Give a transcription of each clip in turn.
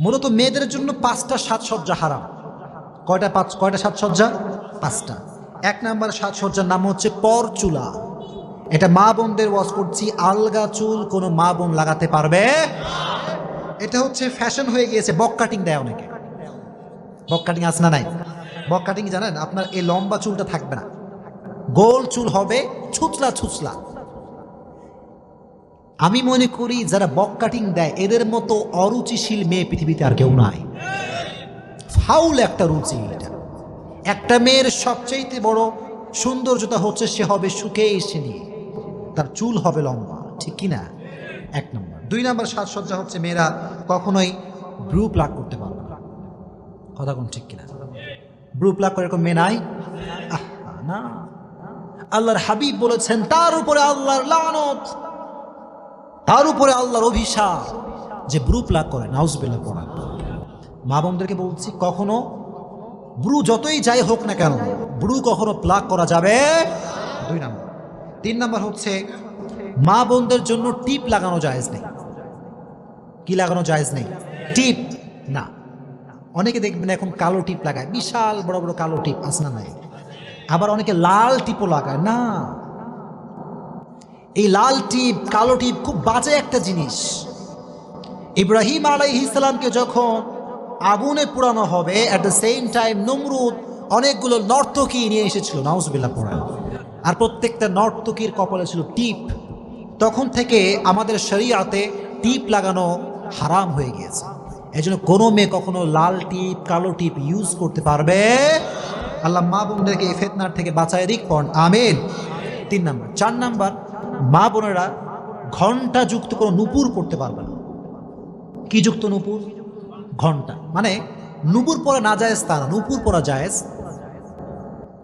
মূলত মেয়েদের জন্য পাঁচটা সাজসজ্জা হারাম। কয়টা পাঁচ কয়টা সাজসজ্জা? পাঁচটা। এক নাম্বার সাজসজ্জার নাম হচ্ছে পরচুলা। এটা মা বোনদের ওয়াজ করছি, আলগা চুল কোনো মা বোন লাগাতে পারবে? এটা হচ্ছে ফ্যাশন হয়ে গিয়েছে, বক কাটিং দেয় অনেকে। বক কাটিং আছে না নাই? বক কাটিং জানেন, আপনার এই লম্বা চুলটা থাকবে না। গোল চুল হবে ছুচলা ছুচলা। আমি মনে করি যারা বক কাটিং দেয়, এদের মতো অরুচিশীল মেয়ে পৃথিবীতে আর কেউ নাই। ফাউল একটা রুচি এটা। একটা মেয়ের সবচেয়ে বড় সৌন্দর্যতা হচ্ছে সে হবে সুখে এসে নিয়ে। তার চুল হবে লম্বা, ঠিক কি না? এক নম্বর। দুই নম্বর সাজসজ্জা হচ্ছে মেয়েরা কখনোই ব্রু প্লাক করতে পারবে না। কথা কোন ঠিক কিনা ব্রু প্লাক করে এরকম মেয়ে নাই? না। আল্লাহর হাবিব বলেছেন, তার উপরে আল্লাহর লানত। তার উপরে আল্লাহর অভিশাপ যে ব্রু প্লাক করে নাউজবিল্লা পড়া। মা বোনদেরকে বলছি, কখনো ব্রু যতই যাই হোক না কেন, ব্রু কখনো প্লাক করা যাবে দুই নাম্বার। তিন নাম্বার হচ্ছে, মা বোনদের জন্য টিপ লাগানো জায়েজ নেই। কি লাগানো জায়েজ নেই? টিপ। না। অনেকে দেখবেন এখন কালো টিপ লাগায়, বিশাল বড় বড় কালো টিপ আছে না নাই। আবার অনেকে লাল টিপও লাগায়, না। এই লাল টিপ, কালো টিপ খুব বাজে একটা জিনিস। ইব্রাহিম আলাইহিস সালামকে যখন আগুনে পোড়ানো হবে at the same time Nimrod অনেকগুলো নর্তকী নিয়ে এসেছিল নাউজবিল্লা পড়ায়। আর প্রত্যেকটা নর্তকীর কপালে ছিল টিপ। তখন থেকে আমাদের শরীয়তে টিপ লাগানো হারাম হয়ে গিয়েছে। এই জন্য কোনো মেয়ে কখনো লাল টিপ, কালো টিপ ইউজ করতে পারবে। আল্লাহ মা বোনদেরকে এই ফেতনার থেকে বাঁচায় দিক পণ আমিন। তিন নাম্বার। চার নাম্বার মা বোনেরা ঘণ্টা যুক্ত কোনো নুপুর পড়তে পারবে না। কি যুক্ত নুপুর? ঘণ্টা। মানে নুপুর পরা না জায়েজ তা না, নুপুর পরা জায়েজ।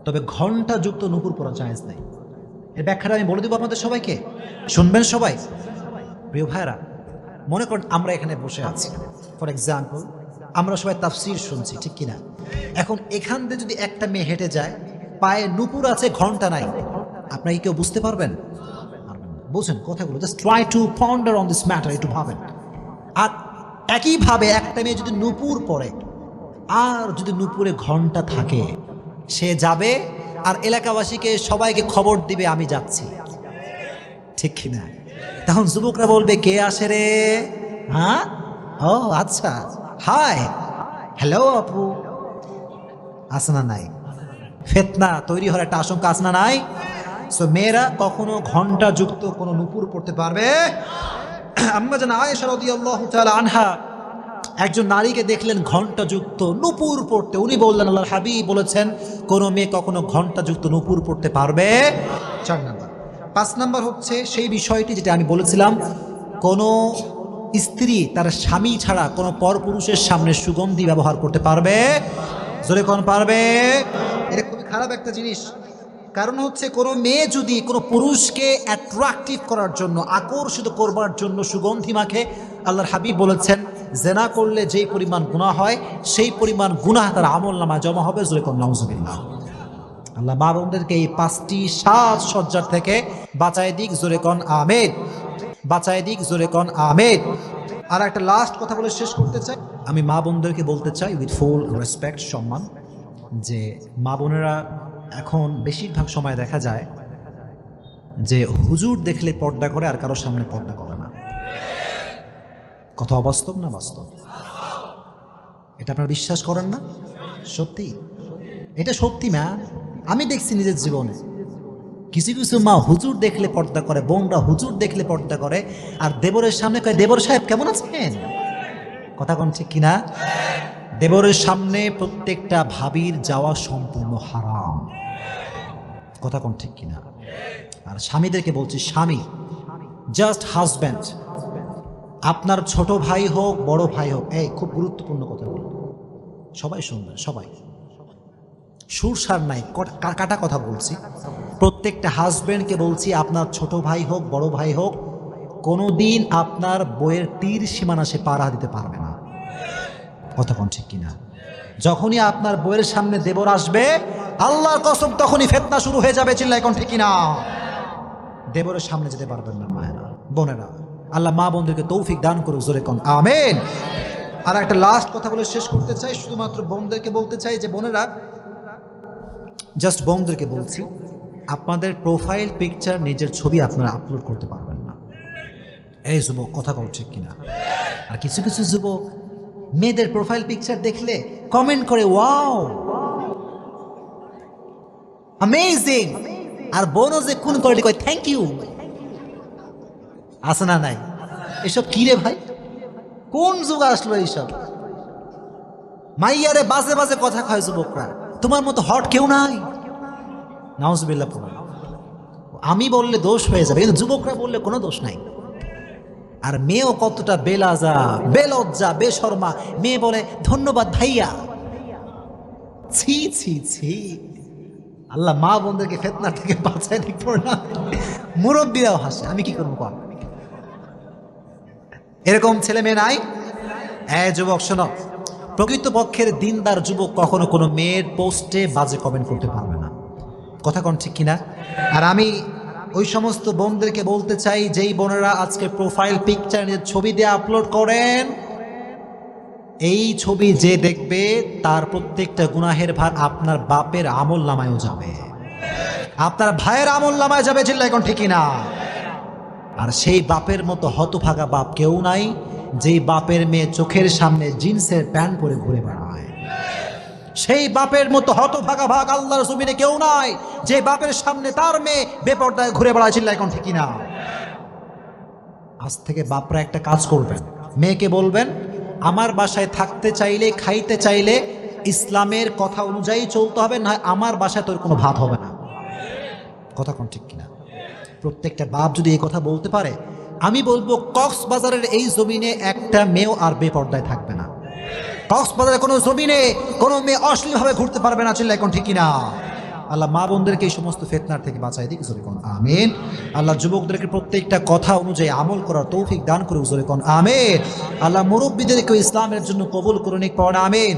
তবে ঘণ্টা যুক্ত নুপুর পরা জায়েজ নাই। এর ব্যাখ্যাটা আমি বলে দেবো আপনাদের সবাইকে। শুনবেন সবাই? প্রিয় ভাইরা মনে করেন আমরা এখানে বসে আছি। ফর এক্সাম্পল আমরা সবাই তাফসির শুনছি, ঠিক কিনা? এখন এখান দিয়ে যদি একটা মেয়ে হেঁটে যায়, পায়ে নুপুর আছে, ঘণ্টা নাই। আপনারা কি কেউ বুঝতে পারবেন। বুঝেন কথাগুলো just try to ponder on this matter একটু ভাবেন। আর একইভাবে একটা মেয়ে যদি নুপুর পরে আর যদি নুপুরে ঘণ্টা থাকে সে যাবে আর এলাকাবাসীকে সবাইকে খবর দিবে আমি যাচ্ছি। ঠিক কিনা? তখন যুবকরা বলবে কে আসে রে? হ্যাঁ? ও আচ্ছা। হাই। হ্যালো আপু। আসনা নাই? ফেতনা তৈরি হওয়ার একটা আশঙ্কা আসনা নাই? সো মেয়েরা কখনো ঘণ্টা যুক্ত কোনো নুপুর পড়তে পারবে? আম্মা যেন আয়েশা রাদিয়াল্লাহু তাআলা আনহা একজন নারীকে দেখলেন ঘণ্টা যুক্ত নুপুর পড়তে। উনি বললেন আল্লাহ হাবিব বলেছেন, কোনো মেয়ে কখনো ঘণ্টা যুক্ত নুপুর পড়তে পারবে? চার নাম্বার। পাঁচ নাম্বার হচ্ছে সেই বিষয়টি যেটা আমি বলেছিলাম, কোনো স্ত্রী তার স্বামী ছাড়া কোনো পরপুরুষের সামনে সুগন্ধি ব্যবহার করতে পারবে? জোরে কোন পারবে? এটা খুবই খারাপ একটা জিনিস। কারণ হচ্ছে কোনো মেয়ে যদি কোনো পুরুষকে অ্যাট্রাকটিভ করার জন্য, আকর্ষিত করবার জন্য সুগন্ধি মাখে, আল্লাহর হাবিব বলেছেন, জেনা করলে যেই পরিমাণ গুণা হয়, সেই পরিমাণ গুনাহ তার আমল নামা জমা হবে। জোরে কোন, নাউজুবিল্লাহ। আল্লাহ মা বোনদেরকে এই পাঁচটি সাজ সজ্জার থেকে বাঁচায় দিক, জোরে কন আমেদ বাঁচায় দিক, জোরে কন আমেদ আর একটা লাস্ট কথা বলে শেষ করতে চাই। আমি মা বোনদেরকে বলতে চাই উইথ ফুল রেসপেক্ট সম্মান, যে মা বোনেরা এখন বেশিরভাগ সময় দেখা যায় যে হুজুর দেখলে পর্দা করে আর কারোর সামনে পর্দা করে না। কথা অবাস্তব না বাস্তব? এটা আপনারা বিশ্বাস করেন না? সত্যি? এটা সত্যি ম্যা আমি দেখছি নিজের জীবনে। কিছু কিছু মা হুজুর দেখলে পর্দা করে, বোনরা হুজুর দেখলে পর্দা করে, আর দেবরের সামনে কয়, দেবর সাহেব, কেমন আছেন? কথা কোন ঠিক কিনা? দেবরের সামনে প্রত্যেকটা ভাবির যাওয়া সম্পূর্ণ হারাম। কথা কোন ঠিক কিনা? আর স্বামীদেরকে বলছি, স্বামী জাস্ট হাজব্যান্ড আপনার ছোট ভাই হোক, বড় ভাই হোক, এই খুব গুরুত্বপূর্ণ কথা বলব সবাই শুনবেন, সবাই। সুরসার নাই, কাটা কথা বলছি? প্রত্যেকটা হাজব্যান্ডকে বলছি, আপনার ছোট ভাই হোক, বড় ভাই হোক কোনো দিন আপনার বইয়ের তীর সীমানা সে পাড়া দিতে পারবে না। কথা কোন ঠিক কিনা? যখনই আপনার বইয়ের সামনে দেবর আসবে, আল্লাহর কসম তখনই ফেতনা শুরু হয়ে যাবে চিল্লাই কোন ঠিক কিনা? দেবরের সামনে যেতে পারবেন না, মায়েরা, বোনেরা। আল্লাহ মা বোনদেরকে তৌফিক দান করুক, জোরে কোন, আমেন। আর একটা লাস্ট কথা বলে শেষ করতে চাই, শুধুমাত্র বোনদেরকে বলতে চাই যে, বোনেরা জাস্ট বোনদেরকে বলছি, আপনাদের প্রোফাইল পিকচার নিজের ছবি আপনারা আপলোড করতে পারবেন না। এই যুবক, কথা বল ঠিক কিনা? আর কিছু কিছু যুবক মেয়েদের প্রোফাইল পিকচার দেখলে কমেন্ট করে ওয়াও অ্যামেজিং আর বোনও যে কোন করে কয় থ্যাংক ইউ আছে না নাই? এসব কি রে ভাই? কোন যুগ আসলো এইসব? মাইয়ারে বাজে বাজে কথা খায় যুবকরা। তোমার মতো হট কেউ নাই। নাউজবিল্লা আমি বললে দোষ হয়ে যাবে, কিন্তু যুবকরা বললে কোনো দোষ নাই। আর মেয়েও কতটা বেলাজা, বেলজ্জা, বেশর্মা, মেয়ে বলে ধন্যবাদ ভাইয়া। ছি ছি ছি। আল্লাহ মা বোনদেরকে ফেতনা থেকে বাঁচায় দেখব না। মুরব্বীরাও হাসে, আমি কি করব কর এরকম ছেলে মেয়ে নাই? হ্যাঁ যুবক, শোনো। প্রকৃতপক্ষের দিনদার যুবক কখনো কোনো মেয়ের পোস্টে বাজে কমেন্ট করতে পারবে না। কথা কোন ঠিক কিনা? আর আমি ওই সমস্ত বোনদেরকে বলতে চাই, যেই বোনেরা আজকে প্রোফাইল পিকচার নিজের ছবি দিয়ে আপলোড করেন, এই ছবি যে দেখবে, তার প্রত্যেকটা গুনাহের ভার আপনার বাপের আমল নামায়ও যাবে। আপনার ভাইয়ের আমল নামায় যাবে, চিল্লা, এখন ঠিকই না। আর সেই বাপের মতো হতভাগা বাপ কেউ নাই, যেই বাপের মেয়ে চোখের সামনে জিন্সের প্যান্ট পরে ঘুরে বেড়ায়। সেই বাপের মতো হতভাগা ভাগ আল্লাহর জমিনে কেউ নাই। যে বাপের সামনে তার মেয়ে বেপর্দায় ঘুরে বেড়ায় চিল্লা এখন ঠিকই না। আজ থেকে বাপরা একটা কাজ করবেন। মেয়েকে বলবেন, আমার বাসায় থাকতে চাইলে, খাইতে চাইলে ইসলামের কথা অনুযায়ী চলতে হবে, না আমার বাসায় তোর কোনো ভাত হবে না। কথা কোন ঠিক কিনা? প্রত্যেকটা বাপ যদি এই কথা বলতে পারে, আমি বলব কক্সবাজারের এই জমিনে একটা মেয়েও আর বেপর্দায় থাকবে না কক্সবাজারের কোনো জমিনে কোনো মেয়ে অশ্লীলভাবে ঘুরতে পারবে না চিল্লা এখন ঠিকই না। আল্লাহ মা বোনদেরকে এই সমস্ত ফেতনার থেকে বাঁচাই দিক কোন, আমেন। আল্লাহ যুবকদেরকে প্রত্যেকটা কথা অনুযায়ী আমল করার তৌফিক দান করে কোন, আমেন। আল্লাহ মুরব্বীদেরকে ইসলামের জন্য কবুল করুন পড়া আমিন।